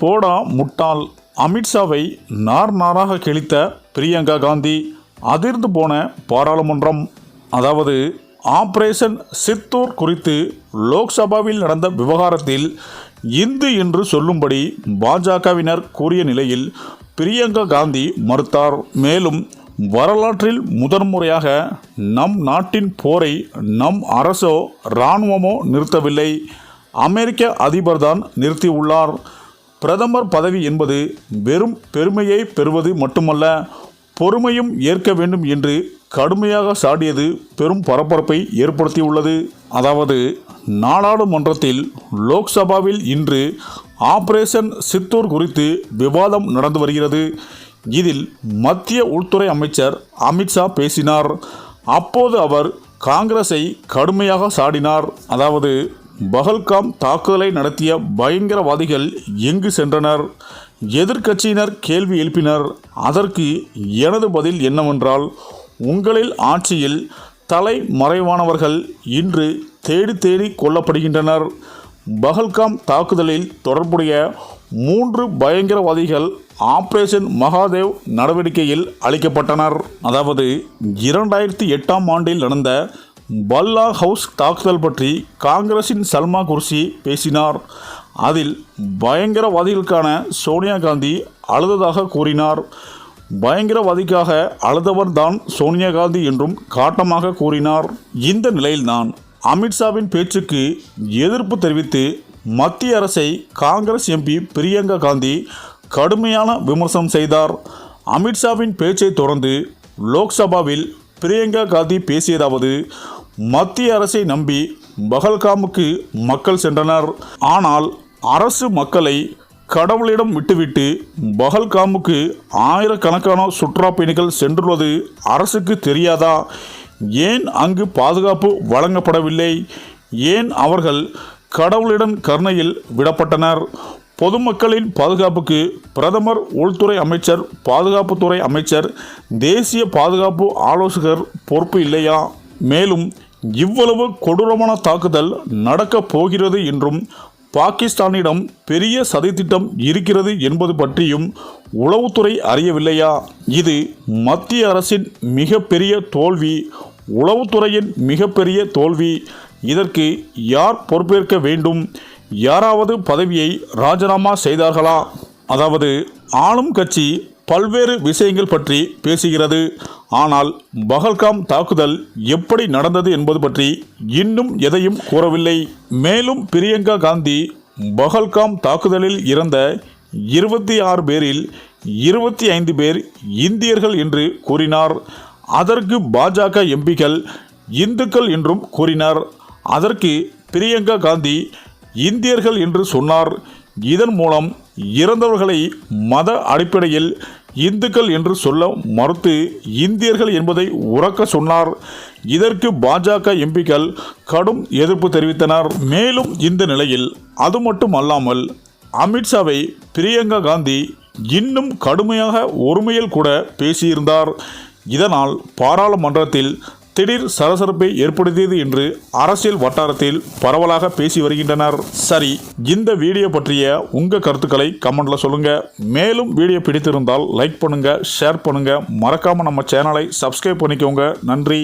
போடா முட்டாள். அமித்ஷாவை நார் நாராக கிழித்த பிரியங்கா காந்தி அதிர்ந்து போன பாராளுமன்றம். அதாவது ஆபரேஷன் சித்தூர் குறித்து லோக்சபாவில் நடந்த விவகாரத்தில் இந்து என்று சொல்லும்படி பாஜகவினர் கூறிய நிலையில் பிரியங்கா காந்தி மறுத்தார். மேலும் வரலாற்றில் முதன்முறையாக நம் நாட்டின் போரை நம் அரசோ இராணுவமோ நிறுத்தவில்லை. அமெரிக்க அதிபர்தான் நிறுத்தியுள்ளார். பிரதமர் பதவி என்பது வெறும் பெருமையை பெறுவது மட்டுமல்ல பொறுமையும் ஏற்க வேண்டும் என்று கடுமையாக சாடியது பெரும் பரபரப்பை ஏற்படுத்தியுள்ளது. அதாவது நாடாளுமன்றத்தில் லோக்சபாவில் இன்று ஆபரேஷன் சித்தூர் குறித்து விவாதம் நடந்து வருகிறது. இதில் மத்திய உள்துறை அமைச்சர் அமித்ஷா பேசினார். அப்போது அவர் காங்கிரஸை கடுமையாக சாடினார். அதாவது பகல்காம் தாக்குதலை நடத்திய பயங்கரவாதிகள் எங்கு சென்றனர்? எதிர்க்கட்சியினர் கேள்வி எழுப்பினர். அதற்கு எனது பதில் என்னவென்றால் உங்களில் ஆட்சியில் தலைமறைவானவர்கள் இன்று தேடி தேடி கொல்லப்படுகின்றனர். பகல்காம் தாக்குதலில் தொடர்புடைய மூன்று பயங்கரவாதிகள் ஆபரேஷன் மகாதேவ் நடவடிக்கையில் அளிக்கப்பட்டனர். அதாவது இரண்டாயிரத்தி எட்டாம் ஆண்டில் நடந்த பல்லா ஹவுஸ் தாக்குதல் பற்றி காங்கிரசின் சல்மா குர்சி பேசினார். அதில் பயங்கரவாதிகளுக்கான சோனியா காந்தி அழுததாக கூறினார். பயங்கரவாதிக்காக அழுதவர் தான் சோனியா காந்தி என்றும் காட்டமாக கூறினார். இந்த நிலையில்தான் அமித்ஷாவின் பேச்சுக்கு எதிர்ப்பு தெரிவித்து மத்திய அரசை காங்கிரஸ் எம்பி பிரியங்கா காந்தி கடுமையான விமர்சனம் செய்தார். அமித்ஷாவின் பேச்சை தொடர்ந்து லோக்சபாவில் பிரியங்கா காந்தி பேசியதாவது மத்திய அரசை நம்பி பகல்காமுக்கு மக்கள் சென்றனர். ஆனால் அரசு மக்களை கடவுளிடம் விட்டுவிட்டு பகல்காமுக்கு ஆயிரக்கணக்கான சுற்றுலா பயணிகள் சென்றுள்ளது அரசுக்கு தெரியாதா? ஏன் அங்கு பாதுகாப்பு வழங்கப்படவில்லை? ஏன் அவர்கள் கடவுளிடம் கருணையில் விடப்பட்டனர்? பொதுமக்களின் பாதுகாப்புக்கு பிரதமர் உள்துறை அமைச்சர் பாதுகாப்புத்துறை அமைச்சர் தேசிய பாதுகாப்பு ஆலோசகர் பொறுப்பு இல்லையா? மேலும் இவ்வளவு கொடூரமான தாக்குதல் நடக்கப் போகிறது என்றும் பாகிஸ்தானிடம் பெரிய சதித்திட்டம் இருக்கிறது என்பது பற்றியும் உளவுத்துறை அறியவில்லையா? இது மத்திய அரசின் மிகப்பெரிய தோல்வி உளவுத்துறையின் மிகப்பெரிய தோல்வி. இதற்கு யார் பொறுப்பேற்க வேண்டும்? யாராவது பதவியை ராஜினாமா செய்தார்களா? அதாவது ஆளும் கட்சி பல்வேறு விஷயங்கள் பற்றி பேசுகிறது. ஆனால் பகல்காம் தாக்குதல் எப்படி நடந்தது என்பது பற்றி இன்னும் எதையும் கூறவில்லை. மேலும் பிரியங்கா காந்தி பகல்காம் தாக்குதலில் இறந்த இருபத்தி ஆறு பேரில் இருபத்தி ஐந்து பேர் இந்தியர்கள் என்று கூறினார். அதற்கு பாஜக எம்பிக்கள் இந்துக்கள் என்றும் கூறினார். அதற்கு பிரியங்கா காந்தி இந்தியர்கள் என்று சொன்னார். இதன் மூலம் இறந்தவர்களை மத அடிப்படையில் இந்துக்கள் என்று சொல்ல மறுத்து இந்தியர்கள் என்பதை உறக்க சொன்னார். இதற்கு பாஜக எம்பிக்கள் கடும் எதிர்ப்பு தெரிவித்தனர். மேலும் இந்த நிலையில் அது மட்டும் அல்லாமல் அமித்ஷாவை பிரியங்கா காந்தி இன்னும் கடுமையாக ஒருமையில் கூட பேசியிருந்தார். இதனால் பாராளுமன்றத்தில் திடீர் சலசலப்பை ஏற்படுத்தியது என்று அரசியல் வட்டாரத்தில் பரவலாக பேசி வருகின்றனர். சரி இந்த வீடியோ பற்றிய உங்கள் கருத்துக்களை கமெண்ட்ல சொல்லுங்க. மேலும் வீடியோ பிடித்திருந்தால் லைக் பண்ணுங்க ஷேர் பண்ணுங்க. மறக்காம நம்ம சேனலை சப்ஸ்கிரைப் பண்ணிக்கோங்க. நன்றி.